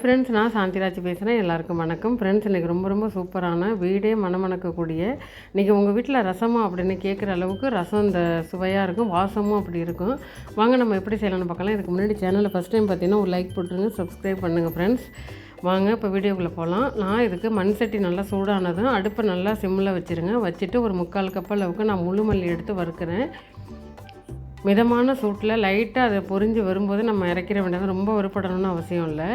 Friends நான் சாந்திராஜ் பேசுகிறேன் எல்லாருக்கும் வணக்கம். ஃப்ரெண்ட்ஸ் இன்றைக்கி ரொம்ப ரொம்ப சூப்பரான வீடே மணமணக்கக்கூடிய இன்றைக்கி உங்கள் வீட்டில் ரசமா அப்படின்னு கேட்குற அளவுக்கு ரசம் இந்த சுவையாக இருக்கும் வாசமும் அப்படி இருக்கும். வாங்க நம்ம எப்படி செய்யலாம்னு பார்க்கலாம். இதுக்கு முன்னாடி சேனலில் ஃபஸ்ட் டைம் பார்த்தீங்கன்னா ஒரு லைக் போட்டுருங்க சப்ஸ்கிரைப் பண்ணுங்கள் ஃப்ரெண்ட்ஸ் வாங்க இப்போ வீடியோக்குள்ளே போகலாம் நான் இதுக்கு மண் சட்டி நல்லா சூடானதும் அடுப்பை நல்லா சிம்மில் வச்சுருங்க. வச்சுட்டு ஒரு முக்கால் கப் அளவுக்கு நான் முழு மல்லி எடுத்து வறுக்கிறேன். மிதமான சூட்டில் லைட்டாக அதை பொரிஞ்சு வரும்போது நம்ம இறக்கிற வேண்டியது ரொம்ப வருப்படணும்னு அவசியம் இல்லை.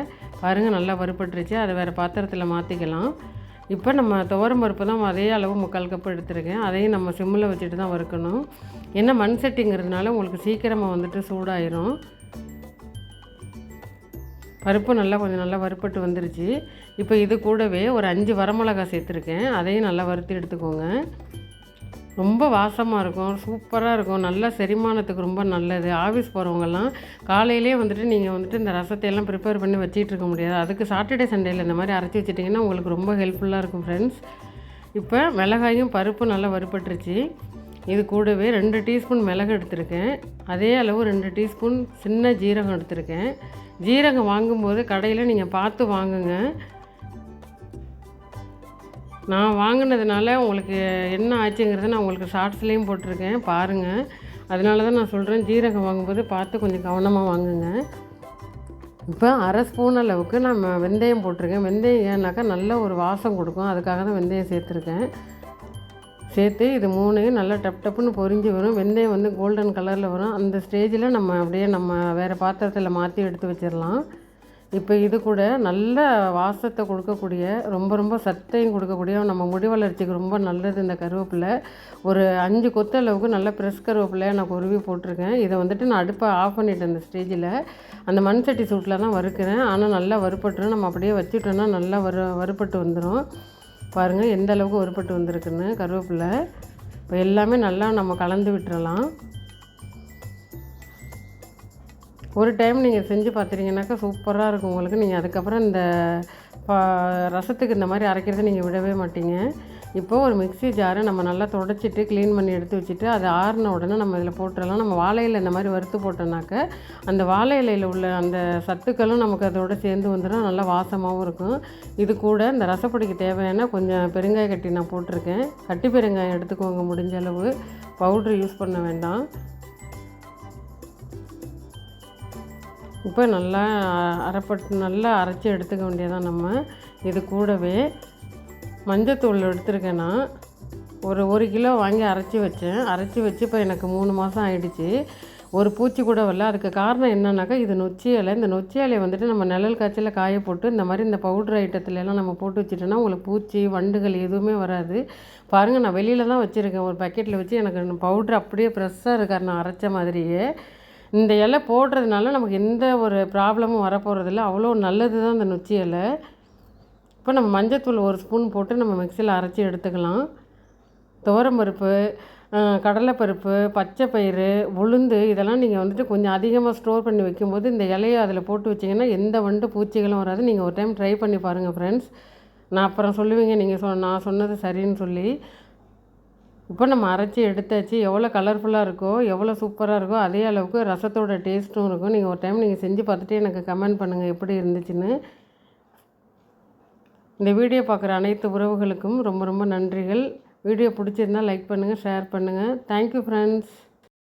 பாருங்கள் நல்லா வறுபட்டுருச்சு. அதை வேறு பாத்திரத்தில் மாற்றிக்கலாம் இப்போ நம்ம துவரம் பருப்பு தான் அதே அளவு முக்கால் கப்பு எடுத்துருக்கேன். அதையும் நம்ம சிம்மில் வச்சுட்டு தான் வறுக்கணும். ஏன்னா மண் செட்டிங்கிறதுனால உங்களுக்கு சீக்கிரமாக வந்துட்டு சூடாயிரும். பருப்பு நல்லா கொஞ்சம் நல்லா வறுப்பட்டு வந்துருச்சு. இப்போ இது கூடவே ஒரு அஞ்சு வரமிளகா சேர்த்துருக்கேன். அதையும் நல்லா வறுத்து எடுத்துக்கோங்க. ரொம்ப வாசமாக இருக்கும் சூப்பராக இருக்கும். நல்ல செரிமானத்துக்கு ரொம்ப நல்லது. ஆஃபீஸ் போகிறவங்கெல்லாம் காலையிலே வந்துட்டு நீங்கள் வந்துட்டு இந்த ரசத்தை எல்லாம் ப்ரிப்பேர் பண்ணி வச்சிட்டு இருக்க முடியாது. அதுக்கு சாட்டர்டே சண்டேயில் இந்த மாதிரி அரைச்சி வச்சிட்டிங்கன்னா உங்களுக்கு ரொம்ப ஹெல்ப்ஃபுல்லாக இருக்கும் ஃப்ரெண்ட்ஸ் இப்போ மிளகாயும் பருப்பு நல்லா வறுப்பட்டுருச்சு இது கூடவே ரெண்டு டீஸ்பூன் மிளகு எடுத்திருக்கேன். அதே அளவு ரெண்டு டீஸ்பூன் சின்ன ஜீரகம் எடுத்திருக்கேன். ஜீரகம் வாங்கும்போது கடையில் நீங்கள் பார்த்து வாங்குங்க. நான் வாங்கினதுனால உங்களுக்கு என்ன ஆச்சுங்கிறத நான் உங்களுக்கு ஷார்ட்ஸ்லேயும் போட்டிருக்கேன் பாருங்கள் அதனால தான் நான் சொல்கிறேன் ஜீரகம் வாங்கும்போது பார்த்து கொஞ்சம் கவனமாக வாங்குங்க. இப்போ அரை ஸ்பூன் அளவுக்கு நம்ம வெந்தயம் போட்டிருக்கேன். வெந்தயம் ஏன்னாக்கா நல்ல ஒரு வாசம் கொடுக்கும். அதுக்காக தான் வெந்தயம் சேர்த்துருக்கேன். சேர்த்து இது மூணையும் நல்லா டப் டப்புன்னு பொரிஞ்சு வரும். வெந்தயம் வந்து கோல்டன் கலரில் வரும். அந்த ஸ்டேஜில் நம்ம அப்படியே நம்ம வேறு பாத்திரத்தில் மாற்றி எடுத்து வச்சிடலாம். இப்போ இது கூட நல்ல வாசத்தை கொடுக்கக்கூடிய ரொம்ப ரொம்ப சத்தையும் கொடுக்கக்கூடிய நம்ம முடி வளர்ச்சிக்கு ரொம்ப நல்லது இந்த கருவேப்பிலை. ஒரு அஞ்சு கொத்து அளவுக்கு நல்ல ப்ரெஸ் கருவேப்பிலையை நான் உருவி போட்டிருக்கேன். இதை வந்துட்டு நான் அடுப்பை ஆஃப் பண்ணிட்டேன் அந்த ஸ்டேஜில் அந்த மண் சட்டி சூட்டில் தான் வறுக்கிறேன். ஆனால் நல்லா வறுப்பட்டுரும் நம்ம அப்படியே வச்சுட்டோன்னா நல்லா வறு வறுபட்டு வந்துடும் பாருங்கள் எந்த அளவுக்கு வறுப்பட்டு வந்திருக்குன்னு கருவேப்பிலை. இப்போ எல்லாமே நல்லா நம்ம கலந்து விட்டுறலாம். ஒரு டைம் நீங்கள் செஞ்சு பார்த்துட்டிங்கனாக்கா சூப்பராக இருக்கும் உங்களுக்கு. நீங்கள் அதுக்கப்புறம் இந்த ரசத்துக்கு இந்த மாதிரி அரைக்கிறத நீங்கள் விடவே மாட்டீங்க. இப்போது ஒரு மிக்சி ஜாரை நம்ம நல்லா தொடச்சிட்டு க்ளீன் பண்ணி எடுத்து வச்சுட்டு அது ஆறின உடனே நம்ம இதில் போட்டுடலாம் நம்ம வாழையில் இந்த மாதிரி வறுத்து போட்டோம்னாக்க அந்த வாழை இலையில் உள்ள அந்த சத்துக்களும் நமக்கு அதோட சேர்ந்து வந்துடும் நல்லா வாசமாகவும் இருக்கும். இது கூட இந்த ரசப்பொடிக்கு தேவையான கொஞ்சம் பெருங்காய கட்டி நான் போட்டிருக்கேன். கட்டி பெருங்காயம் எடுத்துக்கோங்க முடிஞ்ச அளவு பவுட்ரு யூஸ் பண்ண வேண்டாம். இப்போ நல்லா அரைப்பட்டு நல்லா அரைச்சி எடுத்துக்க வேண்டியதான் நம்ம. இது கூடவே மஞ்சத்தூள் எடுத்துருக்கேன்னா ஒரு ஒரு கிலோ வாங்கி அரைச்சி வச்சேன். அரைச்சி வச்சு இப்போ எனக்கு மூணு மாதம் ஆயிடுச்சு. ஒரு பூச்சி கூட வரல. அதுக்கு காரணம் என்னன்னாக்கா இது நொச்சி இலை. இந்த நொச்சி இலையை வந்துட்டு நம்ம நிழல் காய்ச்சலில் காய போட்டு இந்த மாதிரி இந்த பவுட்ரு ஐட்டத்துலலாம் நம்ம போட்டு வச்சுட்டோன்னா உங்களுக்கு பூச்சி வண்டுகள் எதுவுமே வராது. பாருங்கள் நான் வெளியில் தான் வச்சுருக்கேன். ஒரு பக்கெட்டில் வச்சு எனக்கு பவுட்ரு அப்படியே ஃப்ரெஷ்ஷாக இருக்கார் நான் அரைச்ச மாதிரியே. இந்த இலை போடுறதுனால நமக்கு எந்த ஒரு ப்ராப்ளமும் வரப்போகிறதில்ல அவ்வளோ நல்லது தான் இந்த நொச்சி இலை. இப்போ நம்ம மஞ்சத்தூள் ஒரு ஸ்பூன் போட்டு நம்ம மிக்சியில் அரைச்சி எடுத்துக்கலாம். துவரம்பருப்பு கடலைப்பருப்பு பச்சை பயிறு உளுந்து இதெல்லாம் நீங்கள் வந்துட்டு கொஞ்சம் அதிகமாக ஸ்டோர் பண்ணி வைக்கும்போது இந்த இலையை அதில் போட்டு வச்சிங்கன்னா எந்த வண்டு பூச்சிகளும் வராது. நீங்கள் ஒரு டைம் ட்ரை பண்ணி பாருங்கள் ஃப்ரெண்ட்ஸ் நான் அப்புறம் சொல்லுவீங்க நீங்கள் சொ நான் சொன்னது சரின்னு சொல்லி. இப்போ நம்ம அரைச்சி எடுத்தாச்சு எவ்வளோ கலர்ஃபுல்லாக இருக்கோ எவ்வளோ சூப்பராக இருக்கோ அதே அளவுக்கு ரசத்தோட டேஸ்ட்டும் இருக்கும். நீங்கள் ஒரு டைம் நீங்கள் செஞ்சு பார்த்துட்டு எனக்கு கமெண்ட் பண்ணுங்கள் எப்படி இருந்துச்சுன்னு. இந்த வீடியோ பார்க்குற அனைத்து உறவுகளுக்கும் ரொம்ப ரொம்ப நன்றிகள். வீடியோ பிடிச்சிருந்தால் லைக் பண்ணுங்கள் ஷேர் பண்ணுங்கள் தேங்க்யூ ஃப்ரெண்ட்ஸ்